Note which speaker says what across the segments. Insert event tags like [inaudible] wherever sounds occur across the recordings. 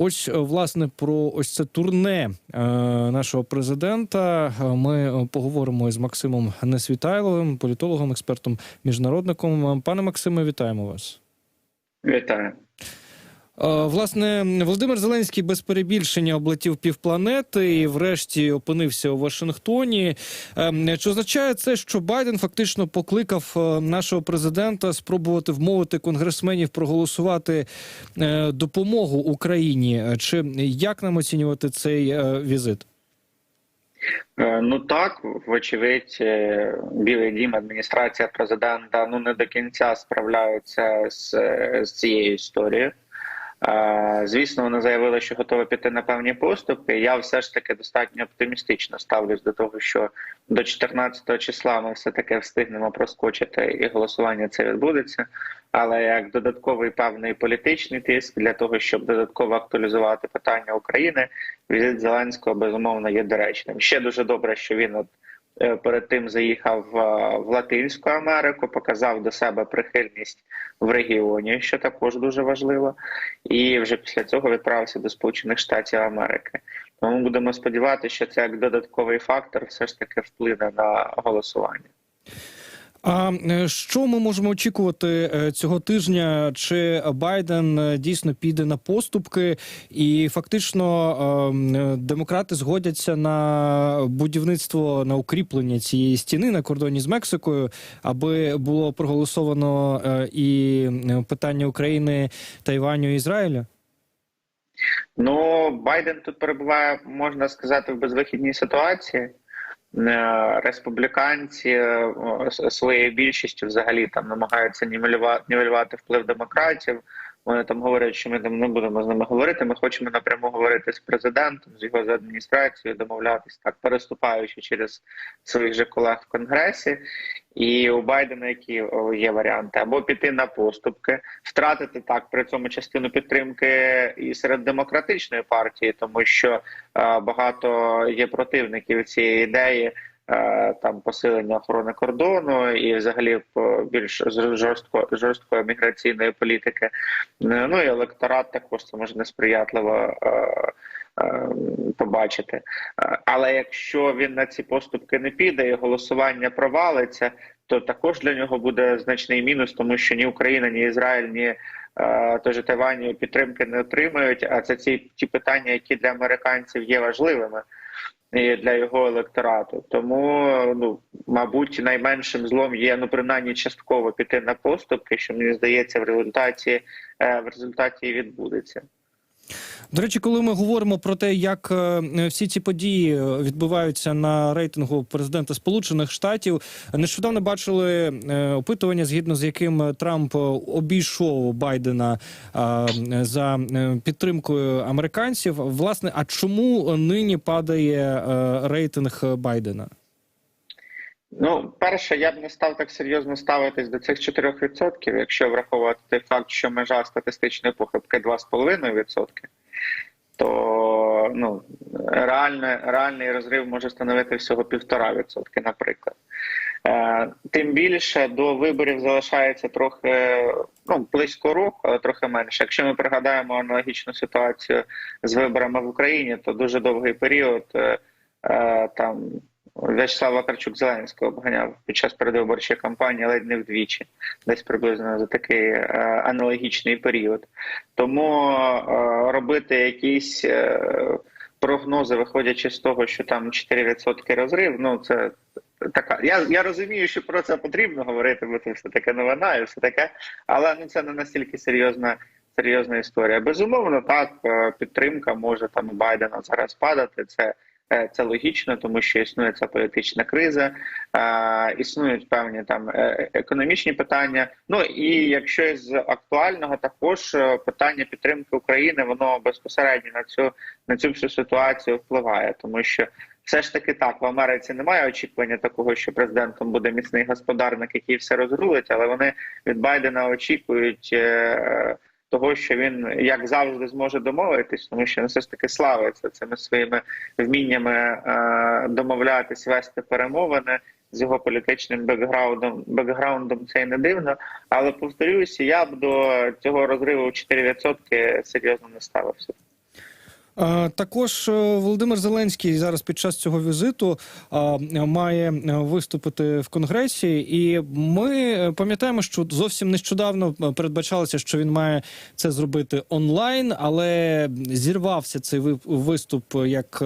Speaker 1: Ось е, власне про ось це турне е, нашого президента. Е, Ми поговоримо із Максимом Несвітайловим, політологом, експертом, міжнародником. Пане Максиме, вітаємо вас.
Speaker 2: Вітаю.
Speaker 1: Е, Власне, Володимир Зеленський без перебільшення облетів півпланети і, врешті, опинився у Вашингтоні. Е, Чи означає це, що Байден фактично покликав е, нашого президента спробувати вмовити конгресменів проголосувати допомогу Україні? Чи як нам оцінювати цей візит?
Speaker 2: Ну так, вочевидь, Білий Дім, адміністрація президента ну не до кінця справляються з, з цією історією. Звісно, вони заявили, що готові піти на певні поступки. Я все ж таки достатньо оптимістично ставлюсь до того, що до 14 числа ми все таки встигнемо проскочити, і голосування це відбудеться. Але як додатковий певний політичний тиск для того, щоб додатково актуалізувати питання України, візит Зеленського безумовно є доречним. Ще дуже добре, що він от перед тим заїхав е, в Латинську Америку, показав до себе прихильність в регіоні, що також дуже важливо, і вже після цього відправився до Сполучених Штатів Америки. Тому будемо сподіватися, що це як додатковий фактор все ж таки вплине на голосування.
Speaker 1: А е, що ми можемо очікувати е, цього тижня? Чи Байден е, дійсно піде на поступки, і фактично демократи згодяться на будівництво на укріплення цієї стіни на кордоні з Мексикою, аби було проголосовано і питання України, Тайваню і Ізраїля?
Speaker 2: Ну Байден тут перебуває, можна сказати, в безвихідній ситуації. Е, Республіканці е, своєю більшістю взагалі там намагаються нівелювати, нівелювати вплив демократів. Вони там говорять, що ми там не будемо з ними говорити. Ми хочемо напряму говорити з президентом, з його з адміністрацією, домовлятись так, переступаючи через своїх же колег в конгресі. І у Байдена які є варіанти або піти на поступки, втратити так при цьому частину підтримки і серед демократичної партії, тому що е, багато є противників цієї ідеї. Е, Там посилення охорони кордону і, взагалі, по- більш жорстко жорсткої міграційної політики. Е, Ну і електорат також це може несприятливо е, е, побачити. Е, Але якщо він на ці поступки не піде і голосування провалиться, то також для нього буде значний мінус, тому що ні Україна, ні Ізраїль, ні е, Тайвань його підтримки не отримають. А це ці ті питання, які для американців є важливими для його електорату. Тому ну мабуть, найменшим злом є ну принаймні частково піти на поступки, що мені здається, в результаті е, в результаті відбудеться.
Speaker 1: До речі, коли ми говоримо про те, як е, всі ці події відбуваються на рейтингу президента Сполучених Штатів, нещодавно бачили е, опитування, згідно з яким Трамп обійшов Байдена е, за підтримкою американців. Власне, а чому нині падає рейтинг Байдена?
Speaker 2: Ну, перше, я б не став так серйозно ставитись до цих 4%, якщо враховувати той факт, що межа статистичної похибки 2,5%, то ну, реальне, реальний розрив може становити всього 1,5%, наприклад. Е, тим більше до виборів залишається трохи ну, близько року, але трохи менше. Якщо ми пригадаємо аналогічну ситуацію з виборами в Україні, то дуже довгий період е, е, там В'ячеслав Вакарчук Зеленського обганяв під час передвиборчої кампанії ледь не вдвічі, десь приблизно за такий е, аналогічний період. Тому е, робити якісь е, прогнози, виходячи з того, що там 4% розрив, ну це така. Я я розумію, що про це потрібно говорити, бо це все таке новина і все таке, але ну це не настільки серйозна. Серйозна історія. Безумовно, так підтримка може там Байдена зараз падати. Це Це логічно, тому що існує ця політична криза, е, існують певні там е, економічні питання. Ну і якщо з актуального, також е, питання підтримки України, воно безпосередньо на цю на цю всю ситуацію впливає, тому що все ж таки так в Америці немає очікування такого, що президентом буде міцний господарник, який все розрулить, але вони від Байдена очікують. е, того, що він як завжди зможе домовитись, тому що він все ж таки славиться цими своїми вміннями е, домовлятись, вести перемовини з його політичним бекграундом. Бекграундом це й не дивно. Але повторюся, я б до цього розриву в 4% серйозно не ставився.
Speaker 1: Також е, Володимир Зеленський зараз під час цього візиту має е, виступити в конгресі, і ми е, пам'ятаємо, що зовсім нещодавно передбачалося, що він має це зробити онлайн, але зірвався цей виступ, як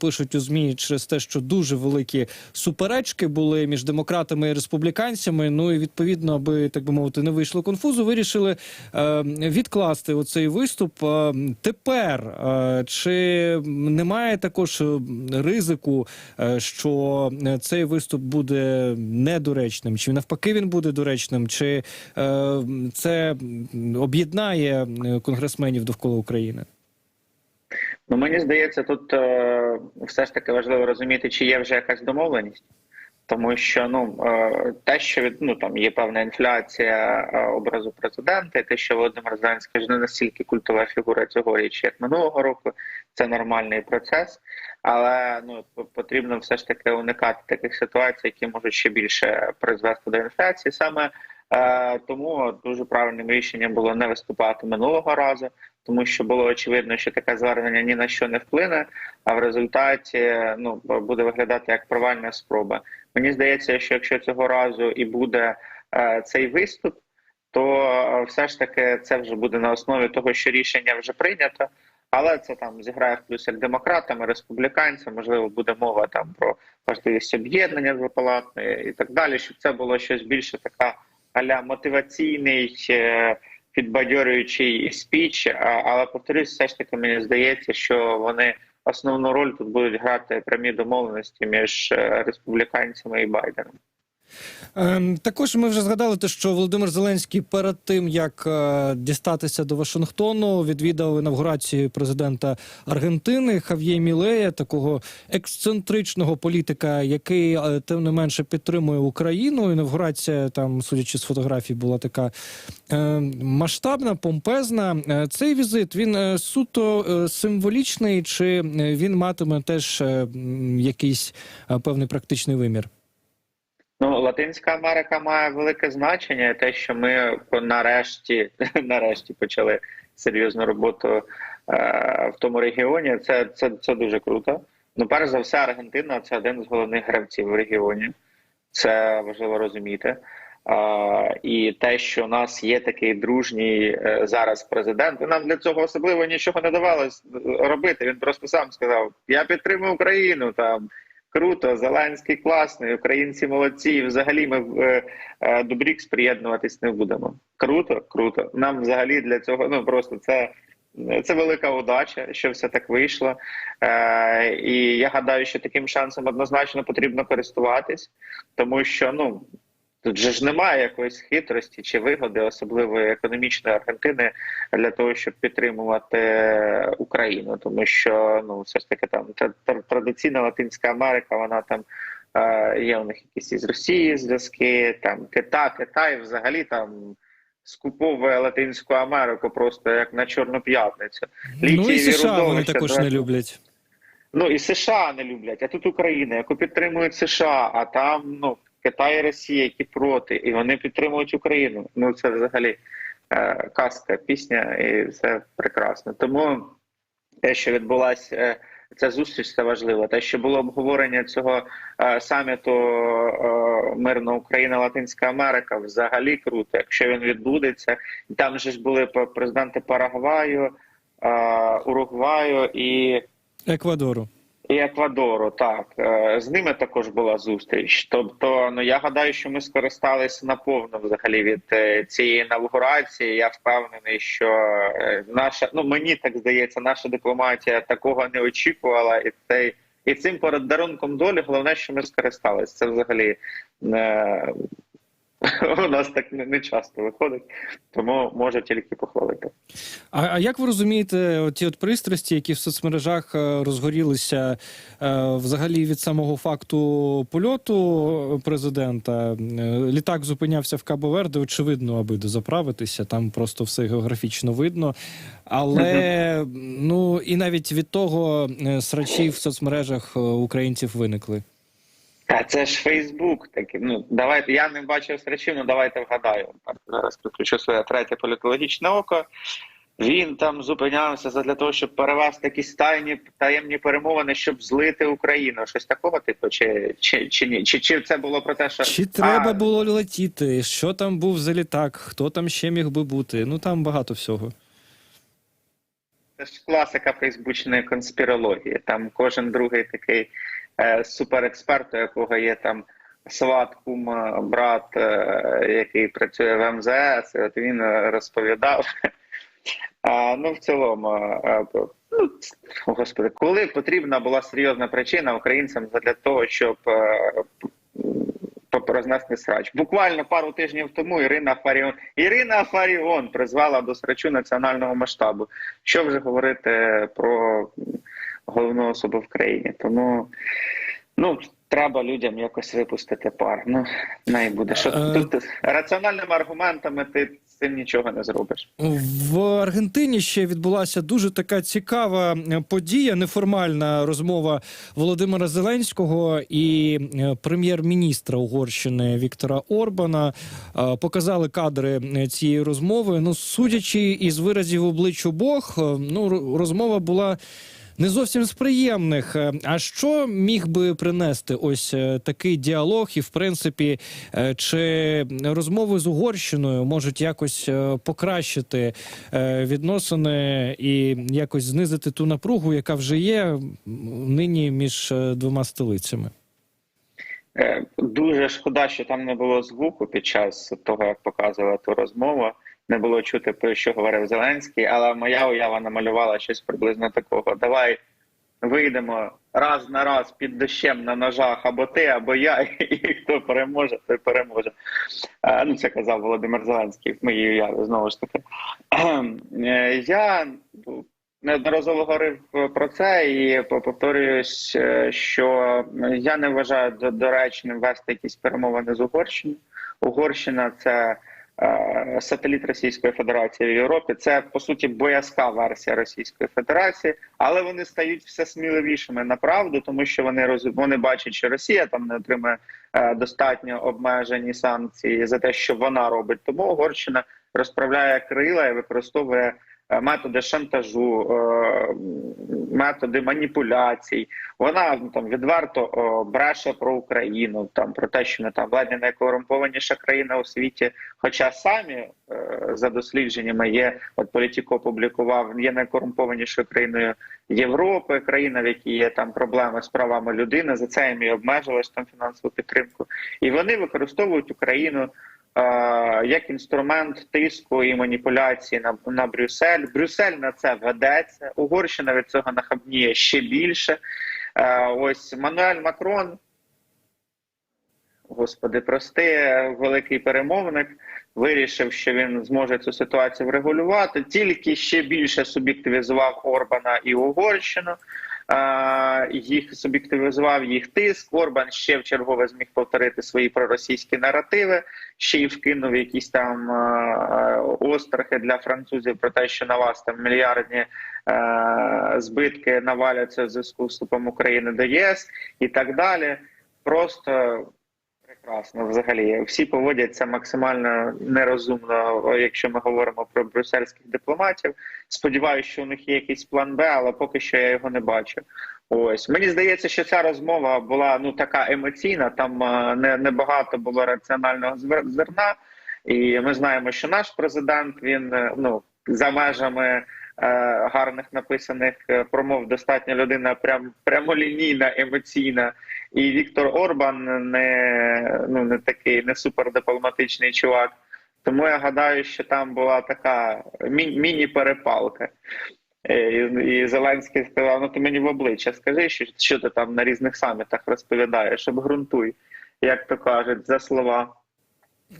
Speaker 1: пишуть у змі, через те, що дуже великі суперечки були між демократами і республіканцями. Ну і відповідно, аби так би мовити, не вийшло конфузу, вирішили відкласти оцей виступ. Тепер чи немає також е, ризику, е, що цей виступ буде недоречним, чи навпаки він буде доречним, чи е, це об'єднає конгресменів довкола України?
Speaker 2: Ну мені здається, тут е, все ж таки важливо розуміти, чи є вже якась домовленість. Тому що ну е, те, що від ну там є певна інфляція е, образу президента, і те, що Володимир Зеленський ж не настільки культова фігура цьогоріч, як минулого року, це нормальний процес. Але ну потрібно все ж таки уникати таких ситуацій, які можуть ще більше призвести до інфляції. Саме е, тому дуже правильним рішенням було не виступати минулого разу, тому що було очевидно, що таке звернення ні на що не вплине. А в результаті ну буде виглядати як провальна спроба. Мені здається, що якщо цього разу і буде е, цей виступ, то е, все ж таки це вже буде на основі того, що рішення вже прийнято. Але це там зіграє в плюс як демократам, і республіканцям. Можливо, буде мова там про важливість об'єднання двопалатної і так далі. Щоб це було щось більше така аля мотиваційний, е, підбадьорюючий спіч. Але повторюсь, все ж таки мені здається, що вони основну роль тут будуть грати прямі домовленості між е, республіканцями і Байденом.
Speaker 1: Ем, Також ми вже згадали те, що Володимир Зеленський перед тим як е, дістатися до Вашингтону, відвідав інавгурацію президента Аргентини Хав'є Мілея, такого ексцентричного політика, який е, тим не менше підтримує Україну. Інавгурація там, судячи з фотографій, була така е, масштабна, помпезна. Цей візит він суто символічний, чи він матиме теж якийсь певний практичний вимір?
Speaker 2: Ну, Латинська Америка має велике значення. Те, що ми нарешті, [laughs] нарешті почали серйозну роботу е, в тому регіоні, це, це, це дуже круто. Ну, перш за все, Аргентина це один з головних гравців в регіоні. Це важливо розуміти. А, і те, що у нас є такий дружній е, зараз президент, і нам для цього особливо нічого не давалось робити. Він просто сам сказав: Я підтримую Україну там. Круто, Зеленський класний, українці молодці. і Взагалі ми е, е, до приєднуватись не будемо. Круто, круто. Нам взагалі для цього ну просто це, це велика удача, що все так вийшло. Е, і я гадаю, що таким шансом однозначно потрібно користуватись, тому що ну. Тут же ж немає якоїсь хитрості чи вигоди, особливої економічної Аргентини, для того, щоб підтримувати Україну, тому що ну все ж таки там тр- тр- традиційна Латинська Америка, вона там е, є у них якісь із Росії зв'язки, там Китай, Китай взагалі там скуповує Латинську Америку просто як на Чорну п'ятницю.
Speaker 1: Ну і США вони також не люблять.
Speaker 2: Ну і США не люблять, а тут Україна, яку підтримують США, а там ну Китай і Росія, які проти, і вони підтримують Україну. Ну це взагалі е, казка, пісня, і це прекрасно. Тому те, що відбулася е, ця зустріч, це важливо. Те, що було обговорення цього е, саміту е, мирна Україна, Латинська Америка, взагалі круто. Якщо він відбудеться, там же ж були президенти Парагваю, е, Уругваю і.
Speaker 1: Еквадору.
Speaker 2: І Еквадору, так Е, з ними також була зустріч. Тобто, ну я гадаю, що ми скористалися наповно взагалі від е, цієї інавгурації. Я впевнений, що е, наша ну мені так здається, наша дипломатія такого не очікувала, і цей і цим подарунком долі головне, що ми скористалися. Це взагалі [laughs] у нас так не, часто виходить, тому можу тільки похвалити.
Speaker 1: А, а як ви розумієте, ті от пристрасті, які в соцмережах е, розгорілися е, взагалі від самого факту польоту президента? Е, Літак зупинявся в Кабо-Верде, очевидно, аби дозаправитися. Там просто все географічно видно. Але ну і навіть від того срачі в соцмережах українців виникли.
Speaker 2: Та це ж Фейсбук. Таки ну давайте. Я не бачив речів, ну давайте вгадаю. Так, зараз підключу своє третє політологічне око. він там зупинявся задля того, щоб перевести якісь тайні таємні перемовини, щоб злити Україну. Щось такого типу, чи, чи, чи ні? Чи, чи це було про те, що
Speaker 1: Чи треба
Speaker 2: А,
Speaker 1: було летіти? Що там був за літак? Хто там ще міг би бути? Ну там багато всього.
Speaker 2: Це ж класика фейсбучної конспірології. Там кожен другий такий е, суперексперт, у якого є там сват, кум, брат, е, який працює в МЗС, от він е, розповідав. [laughs] А, ну, в цілому, ну, господи, коли потрібна була серйозна причина українцям для того, щоб рознести срач. Буквально пару тижнів тому Ірина Фаріон Ірина Фаріон призвала до срачу національного масштабу. Що вже говорити про головну особу в країні? Тому ну треба людям якось випустити пар. Ну не буде. Що
Speaker 1: Е,
Speaker 2: тут раціональними аргументами ти з цим нічого не зробиш.
Speaker 1: В Аргентині ще відбулася дуже така цікава е, подія, неформальна розмова Володимира Зеленського і е, прем'єр-міністра Угорщини Віктора Орбана. Показали кадри цієї розмови. Ну, судячи із виразів облич обох, ну ро- розмова була. Не зовсім з приємних. Е, А що міг би принести ось е, такий діалог, і в принципі, е, чи розмови з Угорщиною можуть якось покращити відносини і якось знизити ту напругу, яка вже є нині між двома столицями?
Speaker 2: Дуже шкода, що там не було звуку під час того, як показувала ту розмову. Не було чути, про що говорив Зеленський, але моя уява намалювала щось приблизно такого. Давай вийдемо раз на раз під дощем на ножах або ти, або я, [laughs] і хто переможе, той переможе. Е, Ну, це казав Володимир Зеленський в моїй уяві, знову ж таки. Е, Я неодноразово говорив про це і повторююсь, е, що я не вважаю до- доречним вести якісь перемовини з Угорщиною. Угорщина це сателіт Російської Федерації в Європі. Це по суті боязка версія Російської Федерації, але вони стають все сміливішими на правду, тому що вони роз... вони бачать, що Росія там не отримує е, достатньо обмежені санкції за те, що вона робить. Тому Угорщина розправляє крила і використовує е, методи шантажу, е, методи маніпуляцій. Вона ну, там відверто бреше про Україну, там про те, що ми там владні найкорумпованіша країна у світі. Хоча самі е, за дослідженнями є, от політико опублікував, є найкорумпованішою країною Європи, країна, в якій є там проблеми з правами людини. За це їм і обмежили там фінансову підтримку, і вони використовують Україну е, як інструмент тиску і маніпуляції на, на Брюссель. Брюссель на це ведеться. Угорщина від цього нахабніє ще більше. Е, ось Мануель Макрон. Господи, прости, великий перемовник вирішив, що він зможе цю ситуацію врегулювати. Тільки ще більше суб'єктивізував Орбана і Угорщину. Їх суб'єктивізував їх тиск. Орбан ще в чергове зміг повторити свої проросійські наративи, ще й вкинув якісь там острахи для французів про те, що на вас там мільярдні збитки наваляться в зв'язку з вступом України до ЄС і так далі. Просто прекрасно взагалі. Всі поводяться максимально нерозумно, якщо ми говоримо про брюссельських дипломатів. Сподіваюся, що у них є якийсь план Б, але поки що я його не бачу. Ось мені здається, що ця розмова була ну така емоційна. Там е, не небагато було раціонального зерна, і ми знаємо, що наш президент він е, ну за межами е, гарних написаних промов достатня людина, прям прямолінійна, емоційна. І Віктор Орбан не ну не такий не супердипломатичний чувак. Тому я гадаю, що там була така мі- міні-перепалка. Е, І, Зеленський сказав: ну ти мені в обличчя скажи, що, що ти там на різних самітах розповідаєш, обґрунтуй, як то кажуть, за слова.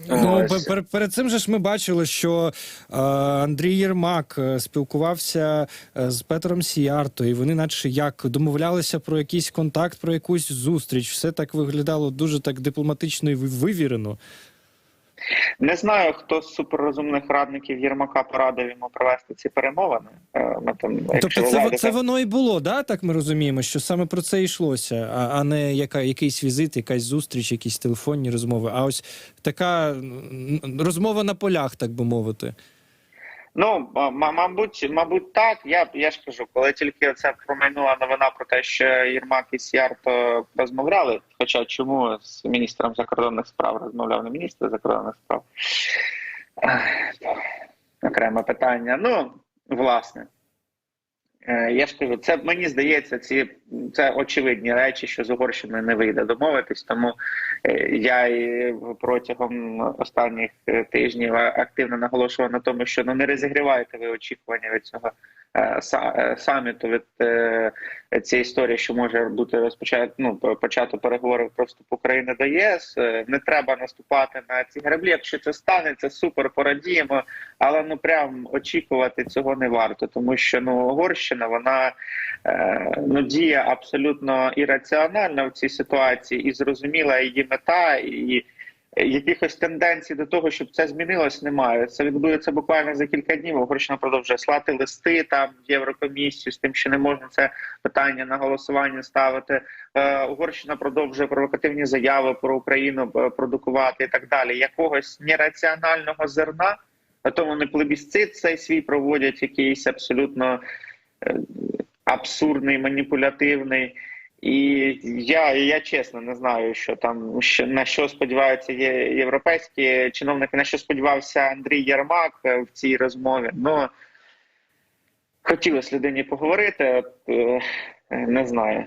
Speaker 1: Ну, пер- перед цим же ж ми бачили, що е, Андрій Єрмак е, спілкувався е, з Петром Сіярто, і вони, наче як домовлялися про якийсь контакт, про якусь зустріч. Все так виглядало дуже так дипломатично і вивірено.
Speaker 2: Не знаю, хто з суперрозумних радників Єрмака порадив йому провести ці перемовини. Е, Ми там,
Speaker 1: Тобто, це,
Speaker 2: зайдете-
Speaker 1: це воно і було, да? Так ми розуміємо, що саме про це йшлося, а, а не яка, якийсь візит, якась зустріч, якісь телефонні розмови. А ось така розмова на полях, так би мовити.
Speaker 2: Ну, мабуть, мабуть, так. Я я ж кажу, коли тільки це промайнула новина про те, що Єрмак і Сіарто розмовляли. Хоча чому з міністром закордонних справ розмовляв не міністр закордонних справ? Окреме питання. Ну, власне. Е, Я ж кажу, це мені здається, ці це очевидні речі, що з Угорщиною не вийде домовитись. Тому е, я і протягом останніх е, тижнів активно наголошував на тому, що ну не розігрівайте ви очікування від цього е, са- е, саміту від е, цієї історії, що може бути розпочати ну, по- почато переговори про вступ України до ЄС. Е, Не треба наступати на ці граблі. Якщо це станеться, супер порадіємо. Але ну прям очікувати цього не варто, тому що ну Угорщина вона е, ну діє абсолютно ірраціонально в цій ситуації, і зрозуміла її мета, і якихось тенденцій до того, щоб це змінилось, немає. Це відбудеться буквально за кілька днів. Угорщина продовжує слати листи там в Єврокомісію з тим, що не можна це питання на голосування ставити. Е, Угорщина продовжує провокативні заяви про Україну е, продукувати і так далі. Якогось нераціонального зерна. Тому вони плебісцит цей свій проводять, якийсь абсолютно е, абсурдний, маніпулятивний. І я, я чесно не знаю, що там що на що сподіваються європейські чиновники, на що сподівався Андрій Єрмак е, в цій розмові. Ну хотілося людині поговорити, от, е, не знаю.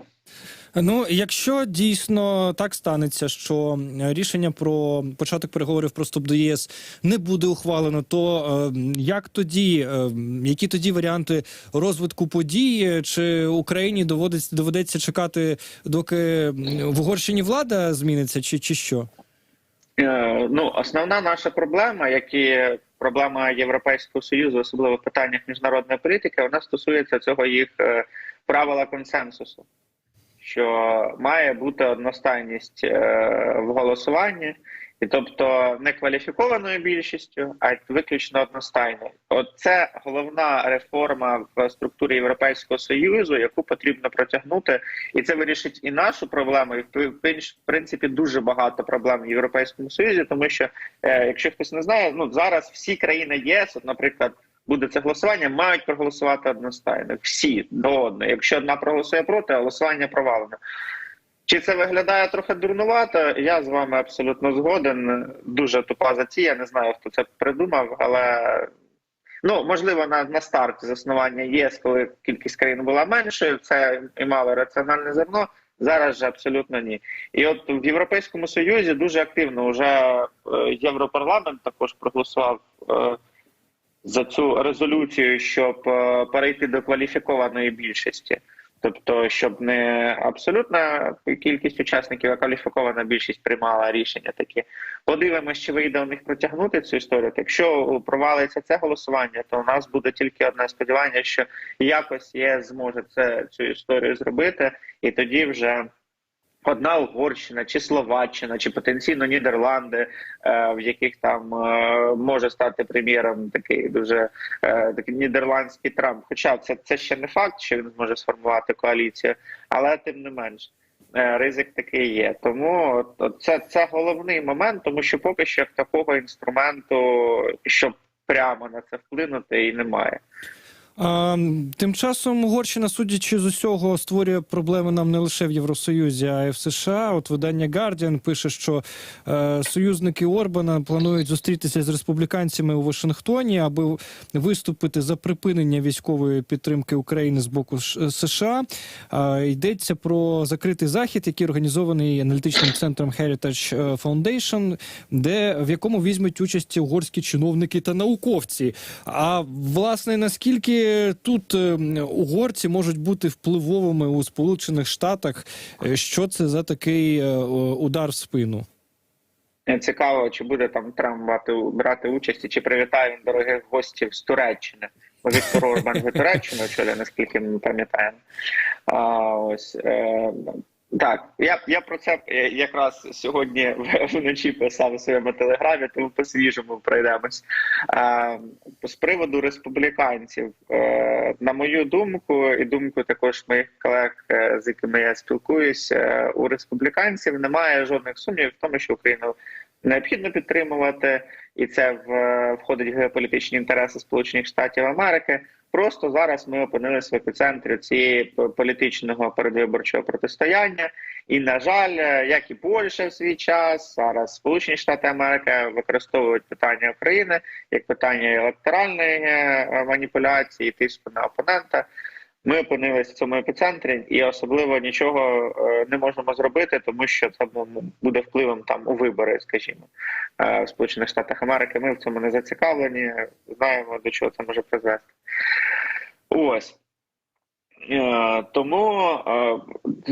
Speaker 1: Ну, якщо дійсно так станеться, що рішення про початок переговорів про вступ до ЄС не буде ухвалено, то е, як тоді, е, які тоді варіанти розвитку подій? Чи Україні доводиться доведеться чекати, доки в Угорщині влада зміниться, чи, чи що?
Speaker 2: Е, Ну, основна наша проблема, як і проблема Європейського союзу, особливо в питаннях міжнародної політики, вона стосується цього їх е, правила консенсусу, що має бути одностайність е, в голосуванні, і тобто не кваліфікованою більшістю, а виключно одностайною. От це головна реформа в структурі Європейського союзу, яку потрібно протягнути, і це вирішить і нашу проблему, і в принципі дуже багато проблем в європейському союзі, тому що е, якщо хтось не знає, ну зараз всі країни ЄС, от, наприклад. Буде це голосування, мають проголосувати одностайно. Всі до одної. Якщо одна проголосує проти, голосування провалено. Чи це виглядає трохи дурнувато? Я з вами абсолютно згоден. Дуже тупа затія. Не знаю, хто це придумав, але ну можливо на, на старті заснування єС, коли кількість країн була меншою, це і мало раціональне зерно. Зараз же абсолютно ні. І от в Європейському Союзі дуже активно вже е, Європарламент також проголосував. За цю резолюцію, щоб е, перейти до кваліфікованої більшості, тобто, щоб не абсолютна кількість учасників, а кваліфікована більшість приймала рішення такі. Подивимося, чи вийде у них протягнути цю історію. Якщо провалиться це голосування, то у нас буде тільки одне сподівання, що якось ЄС зможе це цю історію зробити, і тоді вже. Одна Угорщина чи Словаччина, чи потенційно Нідерланди, е, в яких там е, може стати прем'єром такий дуже е, такий нідерландський Трамп. Хоча це це ще не факт, що він зможе сформувати коаліцію, але тим не менш ризик такий є. Тому це, це головний момент, тому що поки що такого інструменту, щоб прямо на це вплинути, і немає.
Speaker 1: А, тим часом Угорщина, судячи з усього, створює проблеми нам не лише в Євросоюзі, а й в США. От видання Guardian пише, що е, союзники Орбана планують зустрітися з республіканцями у Вашингтоні, аби виступити за припинення військової підтримки України з боку США. А, йдеться про закритий захід, який організований аналітичним центром Heritage Foundation, де в якому візьмуть участь угорські чиновники та науковці. А власне наскільки тут е, угорці можуть бути впливовими у Сполучених Штатах? Е, Що це за такий е, удар в спину?
Speaker 2: Цікаво, чи буде там Трамп брати, участь, і чи привітає він дорогих гостів з Туреччини. Бо Віктор Орбан з Туреччину очолює, наскільки ми пам'ятаємо. А, ось е, так, я я про це е, якраз сьогодні [laughs] вночі писав у своєму телеграмі, тому по свіжому пройдемось. А, з приводу республіканців, е, на мою думку, і думку також моїх колег, е, з якими я спілкуюся, у республіканців немає жодних сумнівів в тому, що Україна необхідно підтримувати, і це в, входить в геополітичні інтереси Сполучених Штатів Америки. Просто зараз ми опинилися в епіцентрі цієї політичного передвиборчого протистояння. І на жаль, е, як і Польща в свій час, зараз Сполучені Штати Америки використовують питання України як питання електоральної е, маніпуляції, тиску на опонента. Ми опинилися в цьому епіцентрі, і особливо нічого е, не можемо зробити, тому що це буде впливом там у вибори, скажімо, е, в Сполучених Штатах Америки. Ми в цьому не зацікавлені, знаємо до чого це може призвести. Ось. Е, Тому е,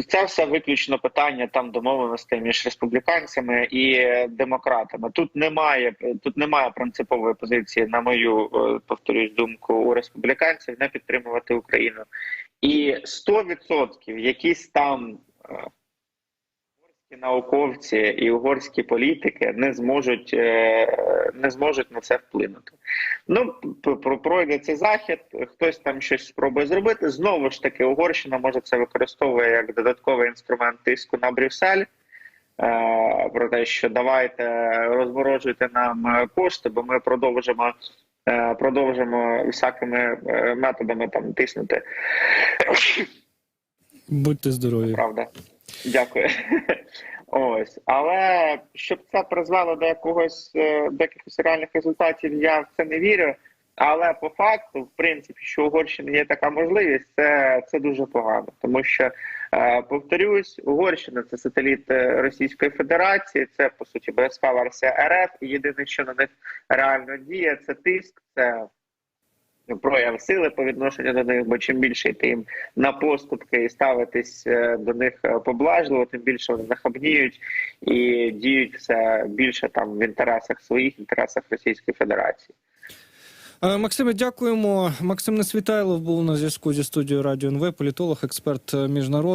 Speaker 2: це все виключно питання там домовленостей між республіканцями і демократами. Тут немає тут немає принципової позиції, на мою е, повторюсь думку, у республіканців не підтримувати Україну. І 100% якісь там науковці і угорські політики не зможуть е, не зможуть на це вплинути. Ну пройде цей захід, хтось там щось спробує зробити. Знову ж таки, Угорщина може це використовує як додатковий інструмент тиску на Брюссель. е, Про те, що давайте розморожуйте нам кошти, бо ми продовжимо е, продовжимо всякими методами там тиснути.
Speaker 1: Будьте здорові.
Speaker 2: Правда, дякую. [laughs] Ось, але щоб це призвело до якогось е, до якихось реальних результатів, я в це не вірю. Але по факту, в принципі, що у Угорщини є така можливість, це, це дуже погано, тому що е, повторюсь, Угорщина це сателіт е, Російської Федерації, це по суті обов'язкова версія РФ. І єдине, що на них реально діє, це тиск, це прояв сили по відношенню до них, бо чим більше йти їм на поступки і ставитись е, до них е, поблажливо, тим більше вони нахабніють і діють все більше там в інтересах своїх, інтересах Російської Федерації.
Speaker 1: Е, Максиме, дякуємо. Максим Несвітайлов був на зв'язку зі студією Радіо НВ, політолог, експерт міжнародний.